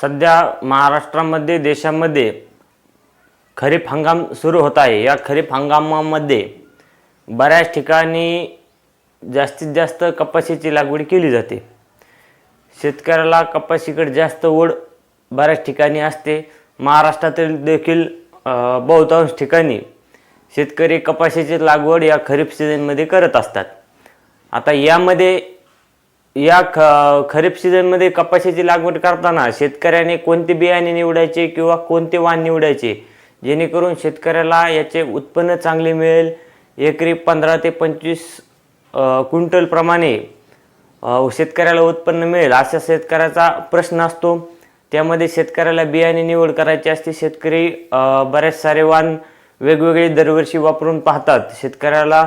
सध्या महाराष्ट्रामध्ये देशामध्ये खरीप हंगाम सुरू होत आहे. या खरीप हंगामामध्ये बऱ्याच ठिकाणी जास्तीत जास्त कपाशीची लागवड केली जाते. शेतकऱ्याला कपाशीकडे जास्त ओढ बऱ्याच ठिकाणी असते. महाराष्ट्रातील देखील बहुतांश ठिकाणी शेतकरी कपाशीची लागवड या खरीप सीझनमध्ये करत असतात. आता यामध्ये या ख खरीप सीझनमध्ये कपाशीची लागवड करताना शेतकऱ्याने कोणते बियाणे निवडायचे किंवा कोणते वाण निवडायचे? जेणेकरून शेतकऱ्याला याचे उत्पन्न चांगले मिळेल. एकरी पंधरा ते पंचवीस क्विंटलप्रमाणे शेतकऱ्याला उत्पन्न मिळेल अशा शेतकऱ्याचा प्रश्न असतो. त्यामध्ये शेतकऱ्याला बियाणे निवड करायची असते. शेतकरी बरेच सारे वाण वेगवेगळे दरवर्षी वापरून पाहतात. शेतकऱ्याला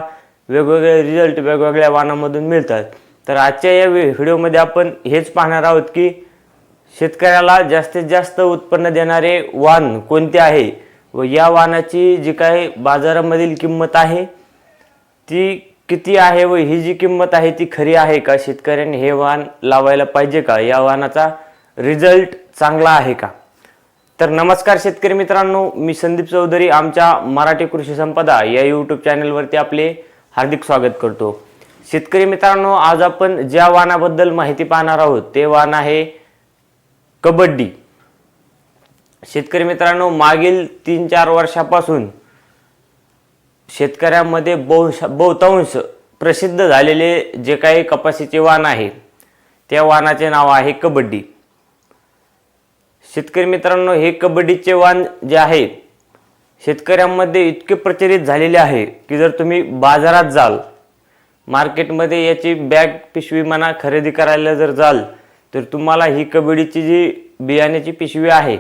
वेगवेगळे रिझल्ट वेगवेगळ्या वाणामधून मिळतात. तर आजच्या या व्हिडिओमध्ये आपण हेच पाहणार आहोत की शेतकऱ्याला जास्तीत जास्त उत्पन्न देणारे वाण कोणते आहे? व या वाणाची जी काही बाजारामधील किंमत आहे ती किती आहे व ही जी किंमत आहे ती खरी आहे का? शेतकऱ्यांनी हे वाण लावायला पाहिजे का? या वाणाचा रिझल्ट चांगला आहे का? तर नमस्कार शेतकरी मित्रांनो मी संदीप चौधरी आमच्या मराठी कृषी संपदा या यूट्यूब चॅनलवरती आपले हार्दिक स्वागत करतो. शेतकरी मित्रांनो आज आपण ज्या वाणाबद्दल माहिती पाहणार आहोत ते वाण आहे कबड्डी. शेतकरी मित्रांनो मागील तीन चार वर्षापासून शेतकऱ्यांमध्ये बहुश बहुतांश प्रसिद्ध झालेले जे काही कपाशीचे वाण आहे त्या वाणाचे नाव आहे कबड्डी. शेतकरी मित्रांनो हे कबड्डीचे वाण जे आहे शेतकऱ्यांमध्ये इतके प्रचलित झालेले आहे की जर तुम्ही बाजारात जाल मार्केटमध्ये याची बॅग पिशवी म्हणा खरेदी करायला जर जाल तर तुम्हाला ही कबड्डीची जी बियाण्याची पिशवी आहे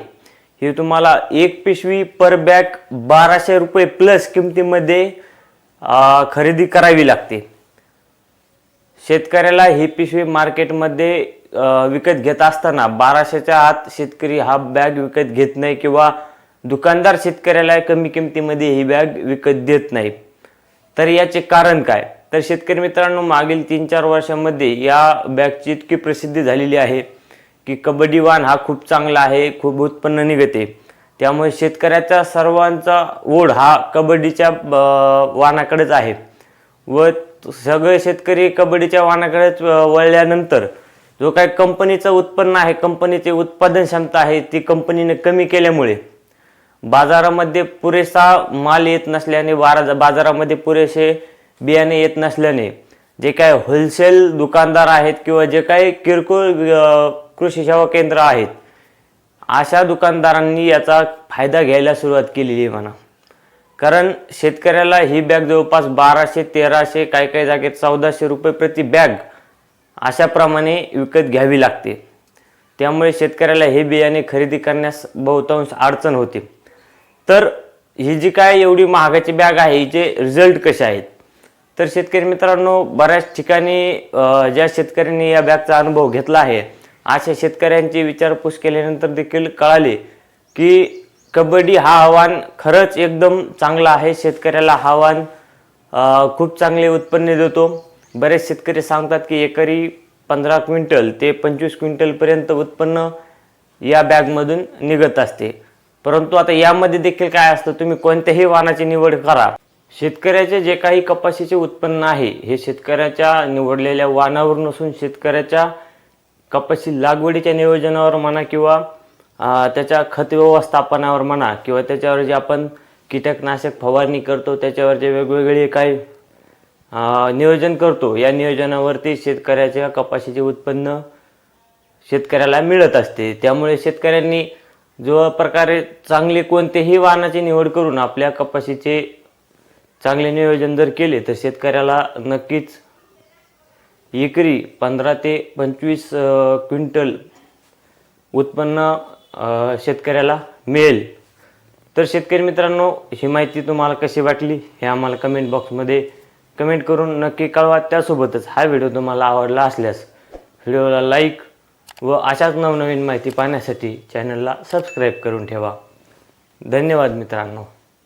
ही तुम्हाला एक पिशवी पर बॅग बाराशे रुपये प्लस किमतीमध्ये खरेदी करावी लागते. शेतकऱ्याला ही पिशवी मार्केटमध्ये विकत घेत असताना बाराशेच्या आत शेतकरी हा बॅग विकत घेत नाही किंवा दुकानदार शेतकऱ्याला कमी किमतीमध्ये ही बॅग विकत देत नाही. तर याचे कारण काय? तर शेतकरी मित्रांनो मागील तीन चार वर्षामध्ये या बॅगची इतकी प्रसिद्धी झालेली आहे की कबड्डी वाण हा खूप चांगला आहे खूप उत्पन्न निघते. त्यामुळे शेतकऱ्याचा सर्वांचा ओढ हा कबड्डीच्या अ, आहे. व सगळे शेतकरी कबड्डीच्या वाणाकडे वळल्यानंतर जो काय कंपनीचं उत्पन्न आहे कंपनीची उत्पादन क्षमता आहे ती कंपनीने कमी केल्यामुळे बाजारामध्ये पुरेसा माल येत नसल्याने बारा बाजारामध्ये पुरेसे बियाणे येत नसल्याने जे काय होलसेल दुकानदार आहेत किंवा जे काही किरकोळ कृषी सेवा केंद्र आहेत अशा दुकानदारांनी याचा फायदा घ्यायला सुरुवात केलेली आहे म्हणा. कारण शेतकऱ्याला ही बॅग जवळपास बाराशे तेराशे काही काही जागेत चौदाशे रुपये प्रति बॅग अशाप्रमाणे विकत घ्यावी लागते. त्यामुळे शेतकऱ्याला हे बियाणे खरेदी करण्यास बहुतांश अडचण होते. तर ही जी काय एवढी महागाची बॅग आहे हिचे रिझल्ट कसे आहेत? तर शेतकरी मित्रांनो बऱ्याच ठिकाणी ज्या शेतकऱ्यांनी या बॅगचा अनुभव घेतला आहे अशा शेतकऱ्यांची विचारपूस केल्यानंतर देखील कळाले की कबड्डी हा आव्हान खरंच एकदम चांगला आहे. शेतकऱ्याला हा आव्हान खूप चांगले उत्पन्न देतो. बरेच शेतकरी सांगतात की एकरी पंधरा क्विंटल ते पंचवीस क्विंटलपर्यंत उत्पन्न या बॅगमधून निघत असते. परंतु आता यामध्ये देखील काय असतं? तुम्ही कोणत्याही वाहनाची निवड करा. शेतकऱ्याचे जे काही कपाशीचे उत्पन्न आहे हे शेतकऱ्याच्या निवडलेल्या वाणावर नसून शेतकऱ्याच्या कपाशी लागवडीच्या नियोजनावर म्हणा किंवा त्याच्या खत व्यवस्थापनावर म्हणा किंवा त्याच्यावर जे आपण कीटकनाशक फवारणी करतो त्याच्यावर जे वेगवेगळे काही नियोजन करतो या नियोजनावरती शेतकऱ्याच्या कपाशीचे उत्पन्न शेतकऱ्याला मिळत असते. त्यामुळे शेतकऱ्यांनी जो प्रकारे चांगले कोणतेही वाहनाची निवड करून आपल्या कपाशीचे चांगले नियोजन जर केले तर शेतकऱ्याला नक्कीच एकरी पंधरा ते पंचवीस क्विंटल उत्पन्न शेतकऱ्याला मिळेल. तर शेतकरी मित्रांनो ही माहिती तुम्हाला कशी वाटली हे आम्हाला कमेंट बॉक्समध्ये कमेंट करून नक्की कळवा. त्यासोबतच हा व्हिडिओ तुम्हाला आवडला असल्यास व्हिडिओला लाईक व अशाच नवनवीन माहिती पाहण्यासाठी चॅनलला सबस्क्राईब करून ठेवा. धन्यवाद मित्रांनो.